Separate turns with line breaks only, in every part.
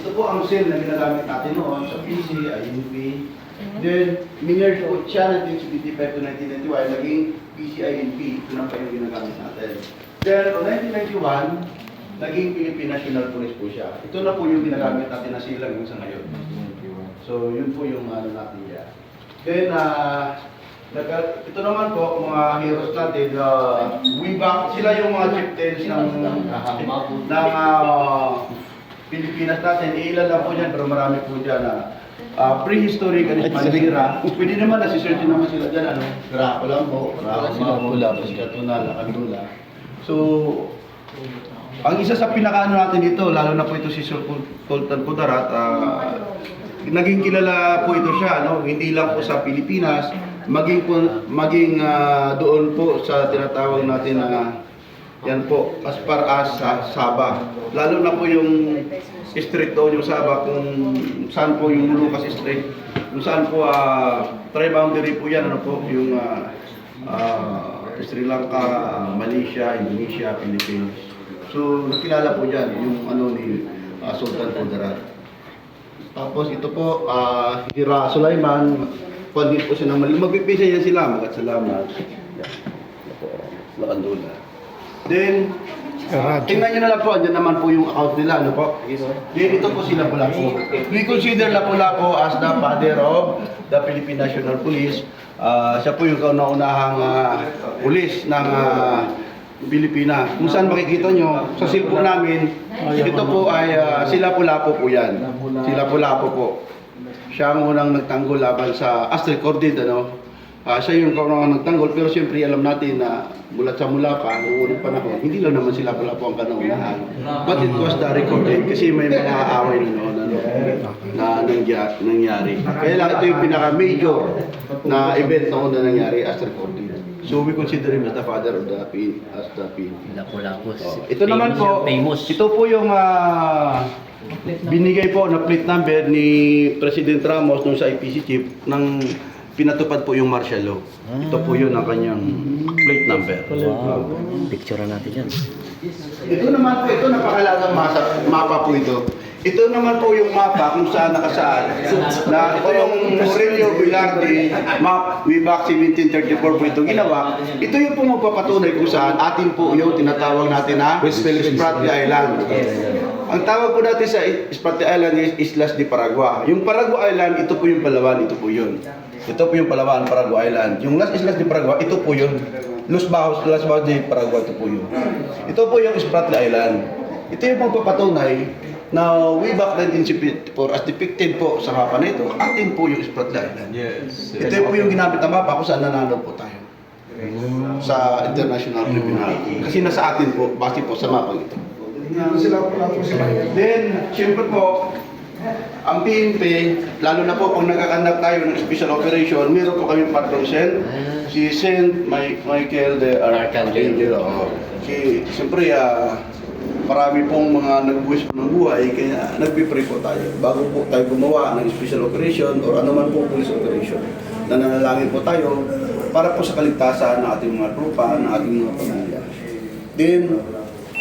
Ito po ang cell na ginagamit natin noon sa PC, INP. Then, minerge po siya ng DHBT 5 to 1991, naging PCINP. Ito na pa yung ginagamit natin. Then, noong 1991, naging Philippine National Police po siya. Ito na po yung ginagamit natin na silang sa ngayon. So, yun po yung ano natin yan. Then, ah, nagka- ito naman po, mga heroes natin, uh, we back, sila yung mga chieftains ng, ng ah, Pilipinas natin. Ilan lang po dyan, pero marami po dyan na ah, prehistoric and Spanish era. Pwede naman, nasisearch naman sila dyan, ano, Graco lang po, Graco, Mapula, Paskatuna, Lakandula. So, ang isa sa pinakaano natin dito, lalo na po ito si Sir Colton Kudarat, ah, naging kilala po ito siya, no? hindi lang po sa Pilipinas, maging po, maging ah, doon po sa tinatawag natin na yan po, as far as sa Sabah. Lalo na po yung street doon yung Sabah, kung saan po yung Lucas Street, kung saan po ah, tri-boundary po yan, ano po, yung ah, ah, Sri Lanka, Malaysia, Indonesia, Philippines. So, nakilala po dyan yung ano ni ah, Sultan Kudarat. Tapos ito po, ah, Hira Sulaiman, pwede po siya ng mali. Magpipisa yan sila, magat salamat. Yan. Ito, Lakandula. Then, ah, tingnan nyo na lang po, andyan naman po yung account nila, ano po? Then ito po sila pula po. We consider Lapu-Lapu as the father of the Philippine National Police. Ah, siya po yung kauna-unahang ah, pulis ng ah, Pilipinas. Kung saan makikita nyo, sa cellphone namin, ito po ay ah, sila Lapu po yan. Sila Lapu po. Siya ang unang nagtanggol laban sa as recorded ano. Ah, siya yung kaunang nagtanggol pero siyempre alam natin na mula sa mula pa noong unang panahon, hindi lang naman sila pala po ang kanaunahan. But it was the recorded kasi may mga away na noon ano, na nangya, nangyari. Kaya lang ito yung pinaka-major na event noon na nangyari as recorded. So we consider him as the father of the P, as the P.
Lapu-lapu.
Oh, ito naman po,
Famous.
ito po yung ah, binigay po na plate number ni President Ramos nung sa IPC chief ng pinatupad po yung martial law. Ito po yun ang kanyang plate number.
Wow. Picture natin yan.
Ito naman po, ito napakalagang masa, mapa po ito. Ito naman po yung mapa kung saan nakasaad na ito yung Aurelio Velarde map way back 1734 po ito ginawa. Ito yung po magpapatunay kung saan atin po yung tinatawag natin na Spratly Island. Ang tawag po natin sa Spratly Island is Islas de Paragua. Yung Paragua Island, ito po yung Palawan, ito po yun. Ito po yung Palawan, Paragua Island. Yung Las Islas de Paragua, ito po yun. Los Bajos, Las Bajos de Paragua, ito po yun. Ito po yung Spratly Island. Ito yung magpapatunay na way back 1974 as depicted po sa mapa na ito, atin po yung Spratly Island.
Yes.
Ito po yung ginamit na mapa kung saan nanalo po tayo sa international tribunal. Kasi nasa atin po, base po sa mapa ito. Then, siyempre po, ang PNP, lalo na po pag nagkakandak tayo ng special operation, meron po kami patrol Sen, si Sen Mi- Michael de
Arcangel.
oo. Si, siyempre, ah, marami pong mga nagbuwis po ng buhay, kaya nagpipray po tayo. Bago po tayo gumawa ng special operation or anuman po police operation, nananalangin po tayo para po sa kaligtasan ng ating mga trupa, ng ating mga pamilya. Then,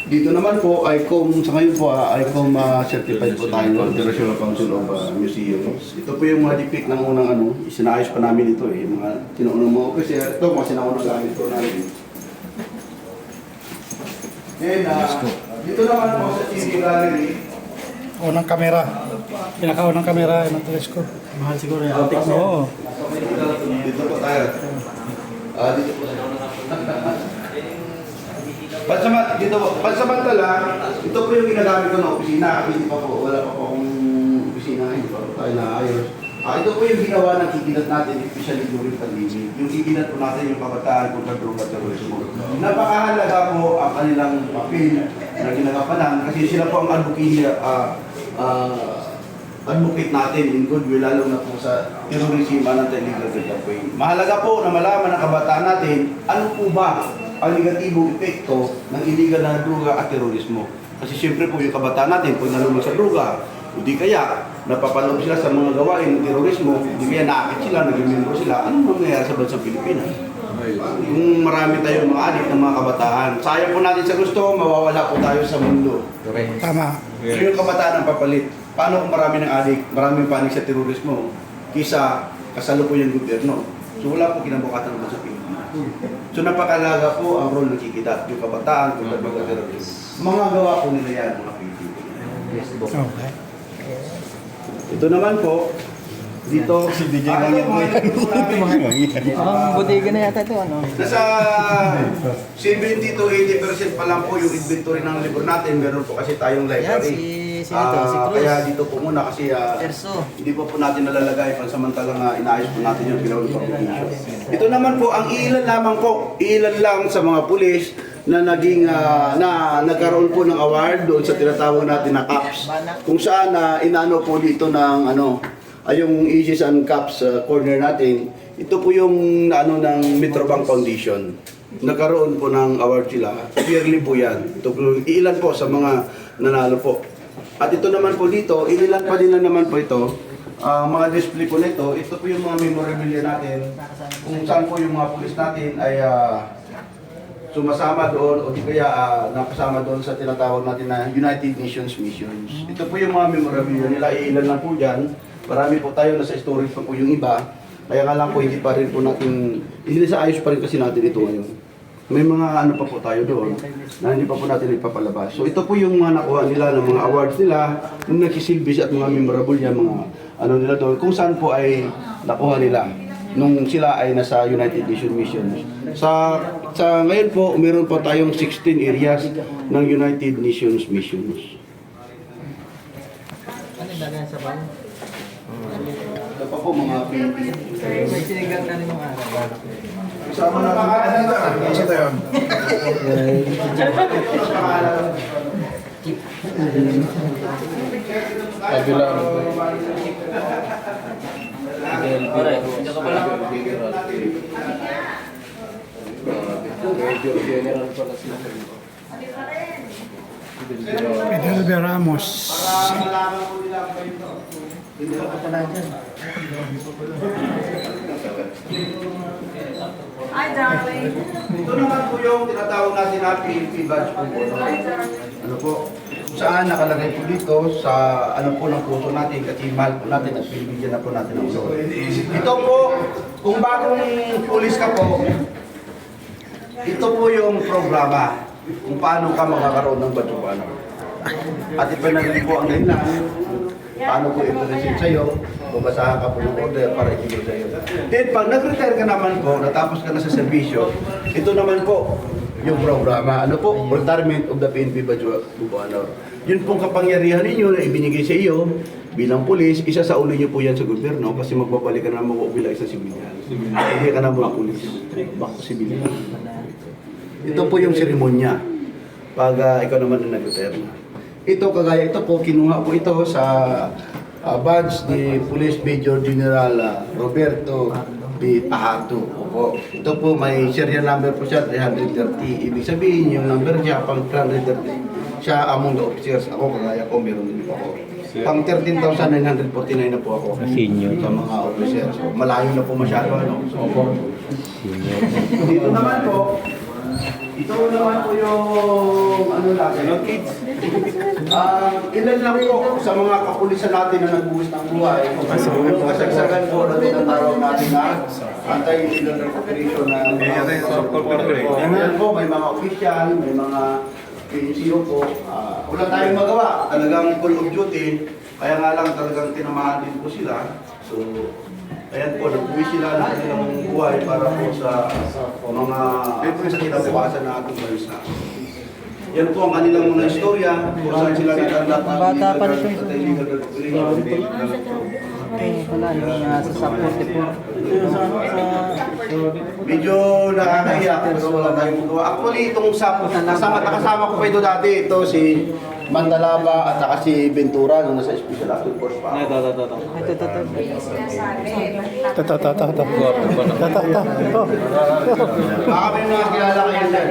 dito naman po, ICOM, sa ngayon po, ah, ICOM ah, certified po tayo ng International Council of ah, Museums. Ito po yung mga depict ng unang ano, sinayos pa namin ito eh, mga tinuunang mga officer. Ito, mga sinaunang gamit po namin. Then, ah, dito naman po sa TV Gallery,
Unang kamera. Pinakaunang kamera ng telescope.
Mahal siguro yung antik
Oo.
Dito po tayo. Ah, dito po. Pansama, dito po. Pansamantala, ito po yung ginagamit ko na opisina. Hindi pa po, wala pa po akong opisina. Hindi pa po tayo naayos. Ah, ito po yung ginawa ng kikilat natin, especially during pandemic. Yung kikilat po natin yung kabataan kung kadroga terrorismo. Napakahalaga po ang kanilang papel na ginagampanan kasi sila po ang advocate, ah, ah, advocate natin in goodwill, lalo na po sa terrorism and anti-illegal drug campaign. Mahalaga po na malaman ng kabataan natin ano po ba ang negatibong epekto ng illegal na droga at terorismo. Kasi siyempre po yung kabataan natin, pag nalulog sa droga, hindi kaya napapanood sila sa mga gawain ng terorismo, hindi kaya naakit sila, naging membro sila, anong mangyayari sa bansang Pilipinas? Kung marami tayong mga adik ng mga kabataan. Sayang po natin sa gusto, mawawala po tayo sa mundo.
Tama.
So yung kabataan ang papalit. Paano kung marami ng adik, maraming panik sa terorismo, kisa kasalukuyang gobyerno. So wala po kinabukasan naman sa Pilipinas. So napakalaga po ang role ng kikitat, yung kabataan, kung mga terorist. Mga gawa po nila yan, mga Pilipino.
Okay.
Ito naman po, dito, si DJ
Ang bodega na yata ito, ano?
Nasa 70 to 80% pa lang po yung inventory ng libro natin. Meron po kasi tayong
Yan,
library.
si, si, ito, si
Ah,
Cruz.
Kaya dito po muna kasi ah,
Erso.
hindi pa po natin nalalagay pansamantalang uh, inaayos po natin yung pinawal publication. Ito naman po, ang ilan lamang po, ilan lang sa mga pulis na naging ah, na nagkaroon po ng award doon sa tinatawag natin na CAPS. Kung saan na inano po dito ng ano ay yung Aegis and CAPS ah, corner natin. Ito po yung ano ng Metrobank Foundation. Nagkaroon po ng award sila. Yearly po yan. Ito po, ilan po sa mga nanalo po. At ito naman po dito, inilan pa din na naman po ito. Ang mga display po nito, ito po yung mga memorabilia natin. Kung saan po yung mga pulis natin ay ah, sumasama doon o di kaya ah, napasama doon sa tinatawag natin na United Nations Missions. Ito po yung mga memorabilia nila, iilan lang po dyan. Marami po tayo, nasa storage pa po yung iba. Kaya nga lang po, hindi pa rin po natin, hindi sa ayos pa rin kasi natin ito ngayon. May mga ano pa po tayo doon na hindi pa po natin ipapalabas. So ito po yung mga nakuha nila ng mga awards nila, nung nagsisilbi at mga memorabilia, mga ano nila doon, kung saan po ay nakuha nila nung sila ay nasa United Nations Mission. Sa sa ngayon po, meron po tayong 16 areas ng United Nations Missions.
Ano dagan sa bang?
Po mga PNP.
May sinigang na rin mga araw.
Kasama natin.
Sa tayo. Fidelbe Ramos.
Para malaman ganito.
Hi, darling.
Ito naman po yung tinatawag natin na PNP badge po po. Ano po? Saan nakalagay po dito sa ano po ng puso natin kasi mahal po natin at binibigyan na po natin ng ulo. Ito po, kung bagong pulis ka po, ito po yung programa kung paano ka makakaroon ng badge po. At ipinagaling po ang dahilan paano po i-present sa'yo, babasahan ka po ng order para ibigay sa'yo. Then pag nag-retire ka naman po, natapos ka na sa serbisyo, ito naman po yung programa. Ano po? Retirement of the PNP Honor. Yun pong kapangyarihan ninyo na ibinigay sa iyo bilang pulis, isa sa ulo niyo po yan sa gobyerno kasi magbabalik ka na mag-uubila sa sibilyan. Hindi ka na mga pulis. Back to sibilyan. Ito po yung seremonya pag ah, ikaw naman ang nag-retire na. Ito kagaya ito po, kinuha po ito sa ah, badge ni Police Major General ah, Roberto B. Pahato. Opo. Ito po may serial number po siya 330. Ibig sabihin yung number niya pang 330 siya among the officers. Ako kagaya ko meron din po ako. Pang 13,949 na po ako.
Senior.
Sa mga officers. So, malayo na po masyado. Ano? So, opo. Dito naman po, ito naman po yung ano natin, no kids. Ah, ilan lang po sa mga kapulisan natin na nagbuhos ng buhay. Yung kasagsagan po na tinatawag natin na anti-illegal operation na Ayan po, may mga official, may mga PNCO po. Ah, wala tayong magawa. Talagang full of duty. Kaya nga lang talagang tinamahan din po sila. So, Ayan po, nagbuwi sila ng kanilang buhay para po sa mga sa kinabukasan na ating bansa. Yan po ang kanilang mga istorya, kung saan sila natanggap ang illegal
nito.
at illegal operation.
Eh, wala, nasa. Sa ano, sa...
Medyo nakakaiyak pero wala tayong magawa. Actually, itong sa kasama, nakasama ko pa ito dati, ito si Mandalaba at saka si Ventura nung nasa Special Action Force pa.
Ito, ito, ito. Ito, ito, ito.
Ta ta. Ta ta ta. Oh.
Baka may mga kilala kayo dyan.